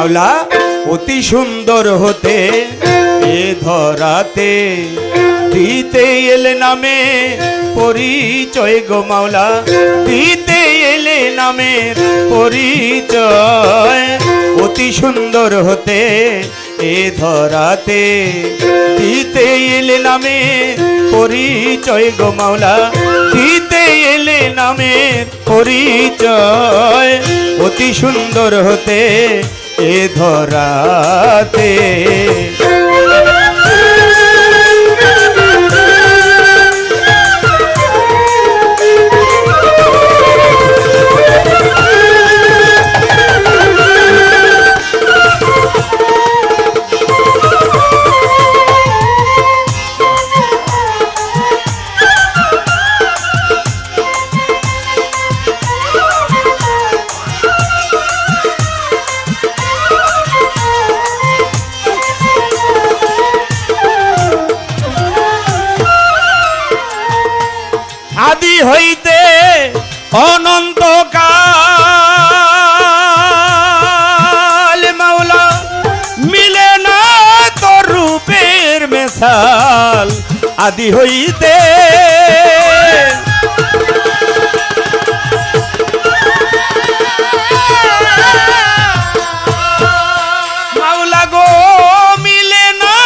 মাওলা, অতি সুন্দর হতে এ ধরাতে। দিতে এলে নামে পরিচয় গো মাওলা, দিতে এলে নামের পরিচয়। অতি সুন্দর হতে এ ধরাতে, দিতে এলে নামে পরিচয় গো মাওলা, দিতে এলে নামের পরিচয়। অতি সুন্দর হতে এ ধরাতে অনন্ত কাল মাওলা, মিলে না তোর রূপের মেশাল, আদি হইতে। মাওলা গো, মিলে না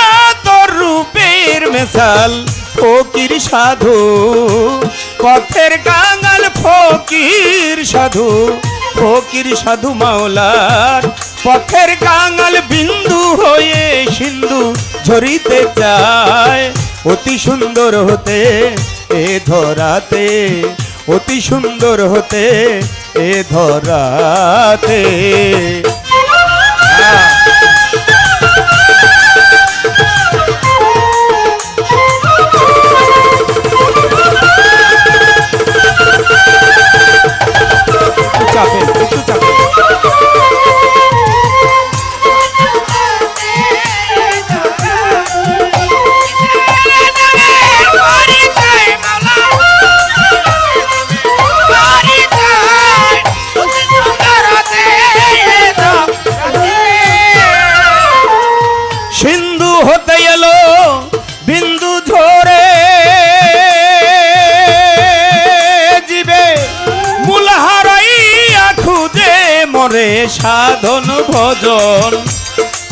তোর রূপের মেশাল, ফকির সাধু, পথের কাঙাল ফকির সাধু ফকির সাধু মাওলার পথের কাঙাল বিন্দু হয়ে সিন্ধু ঝরিতে চায়। অতি সুন্দর হতে এ ধরাতে, অতি সুন্দর হতে এ ধরাতে। মরে সাধন ভজন,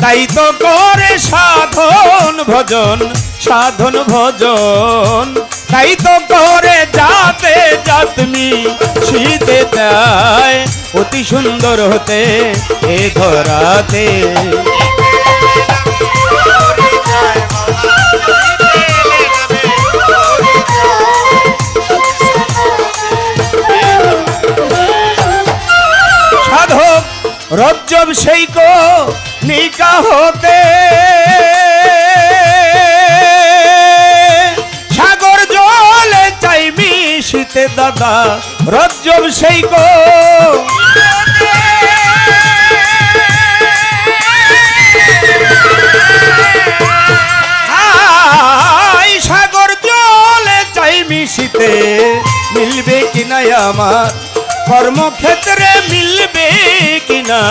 তাই তো করে সাধন ভজন সাধন ভজন। তাই তো করে যাতে যাতনি শীতে তাই, অতি সুন্দর হতে এ ধরাতে। রজ্জব সেই কো নিকা হতে। সাগর জলে চাই মিশিতে দাদা, রজ্জব সেই কো। সাগর জলে চাই মিশিতে, মিলবে কিনা আমার? কর্মক্ষেত্রে মিলবে কিনা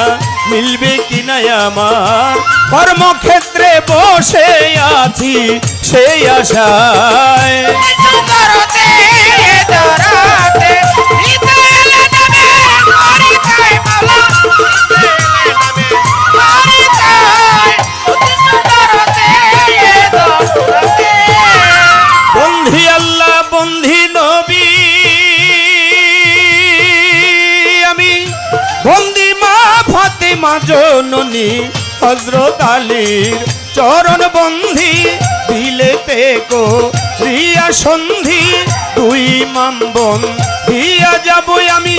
মিলবে কিনা আমার? কর্মক্ষেত্রে বসে আছি সেই আশায়। জননী হজরত আলীর চরণ বন্ধি দিলেতে কো রিয়া সন্ধি দুই মাম বন দিয়া যাব আমি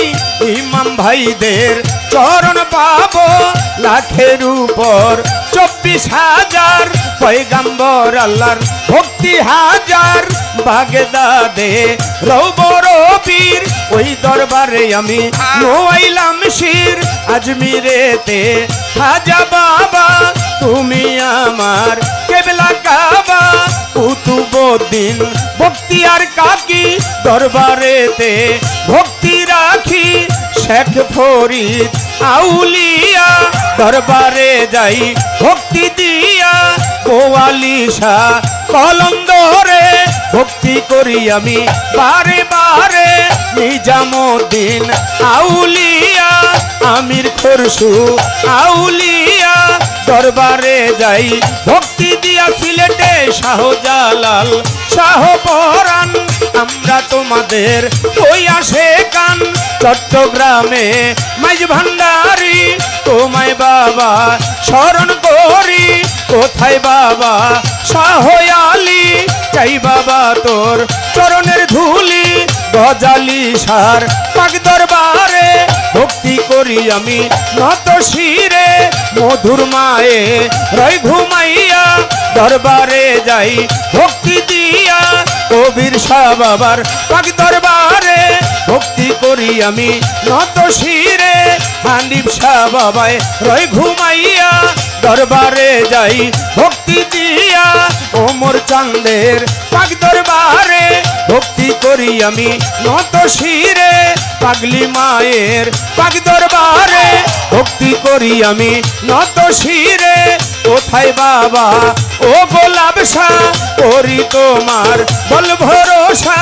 ইমাম ভাইদের চরণ পাবো লাখের উপর চব্বিশ হাজার পয়গাম্বর আল্লাহর ভক্তি হাজার বাগদাদে রৌবর পীর ওই দরবারে আমি নোয়াইলাম শির আজমিরেতে খাজা বাবা তুমি আমার কেবলা কাবা কুতুবুদ্দিন ভক্তি আর কাকি দরবারেতে ভক্তি রাখি শেখ ফরিদ আউলিয়া। দরবারে যাই ভক্তি দিয়া কোয়ালিশা কলন্দরে। ভক্তি করি আমি বারে বারে নিজামুদ্দিন আউলিয়া আমির খরসু আউলিয়া। দরবারে যাই ভক্তি দিয়া সিলেটে শাহজালাল শাহ পরাণ। আমরা তোমাদের ওই আসে কান। চট্টগ্রামে মাইজ ভান্ডারি, তোমায় বাবা স্মরণ করি। কোথায় বাবা শাহ আলী চাই বাবা তোর চরণের ধুলি, গজালি সার পাক দরবারে। ভক্তি করি আমি নত শিরে, মধুর মায়ে রয় ঘুমাইয়া দরবারে যাই ভক্তি দিয়া। কবির শাহ বাবার পাক দরবারে, ভক্তি করি আমি নত শিরে। হানিফ শাহ বাবায় রয় ঘুমাইয়া, দরবারে যাই ভক্তি দিয়া। ওমর চান্দের পাক দরবারে, ভক্তি করি আমি নত শিরে। পাগলি মায়ের পাগ দরবারে ভক্তি করি আমি নত শিরে। কোথায় বাবা? ও গোলাপ শাহ করি তোমার বল ভরসা।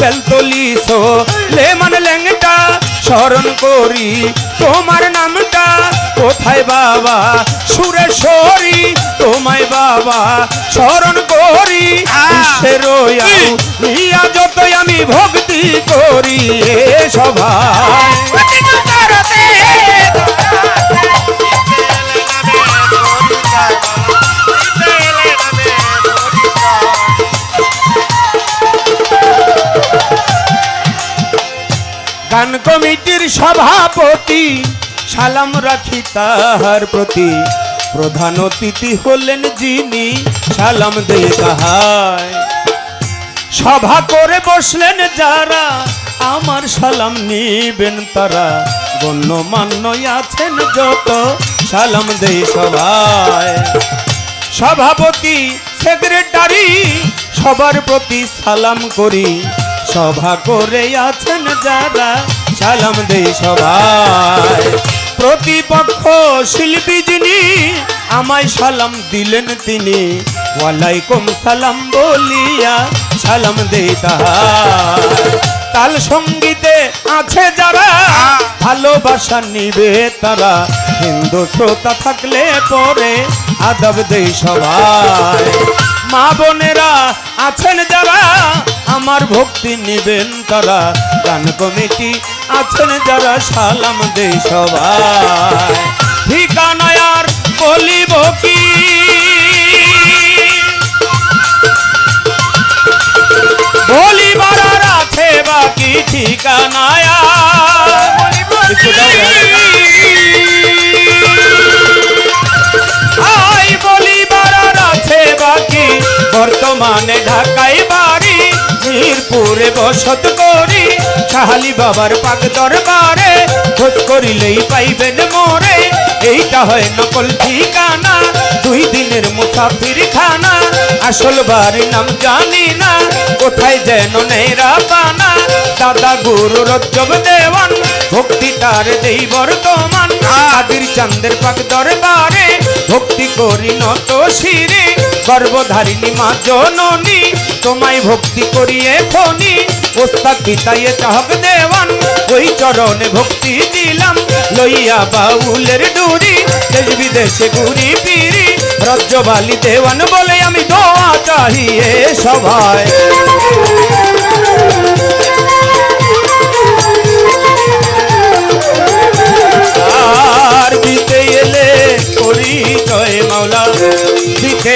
বেলতলি সো লেমন ল্যাংটা স্মরণ করি তোমার নামটা। কোথায় বাবা? সুরে সুরেশ্বরী তোমায় বাবা স্মরণ করি। ভক্তি করি সভায় গান কমিটির সভাপতি সালাম রাখি তাহার প্রতি। প্রধান অতিথি হলেন যিনি, সালাম দে তাহায় সভা করে বসলেন যারা, আমার সালাম নিবেন তারা। গণ্যমান্য আছেন যত, সালাম দে সবাই। সভাপতি, সেক্রেটারি, সবার প্রতি সালাম করি। সভা করে আছেন যারা, সালাম দেই সবাই। প্রতিপক্ষ শিল্পী যিনি, আমায় সালাম দিলেন তিনি। ওয়ালাইকুম সালাম বলিয়া সালাম দেই তাল সঙ্গীতে আছে যারা, ভালোবাসা নিবে তারা। হিন্দু শ্রোতা থাকলে পরে আদব দেই সবাই। মা বোনেরা আছেন যারা, আমার ভক্তি নিবেন তারা। গান কমিটি আছেন যারা, সালাম দেই সবাই। ঠিকানায় আর বলিব কি? ঠিকানায় বর্তমানে ঢাকায় বাড়ি মিরপুরে বসত করি শাহালি বাবার পাক দরবারে, খোঁজ করিলেই পাইবেন মোরে। এইটা হয় নকল ঠিকানা, দুই দিনের মুসাফির খানা আসল বাড়ি নাম জানি না, কোথায় যেন নেরা পানা দাদা গুরু রজ্জব দেওয়ান ভক্তি তার দেই বর্তমান। আদির চান্দের পাক দরবারে ভক্তি করি নত শিরে গর্ভধারিণী মা জননী, তোমায় ভক্তি করি এখনি। ওস্তাদ পিতায়ে চাহক দেওয়ান, ওই চরণে ভক্তি দিলাম। লইয়া বাউলের ডুরি, দেশ বিদেশে ঘুরি পিরি রজ্জবালি দেওয়ান বলে আমি দোয়া চাহিয়ে সবাই আর দিতে এলে পরিচয় মাওলা দিতে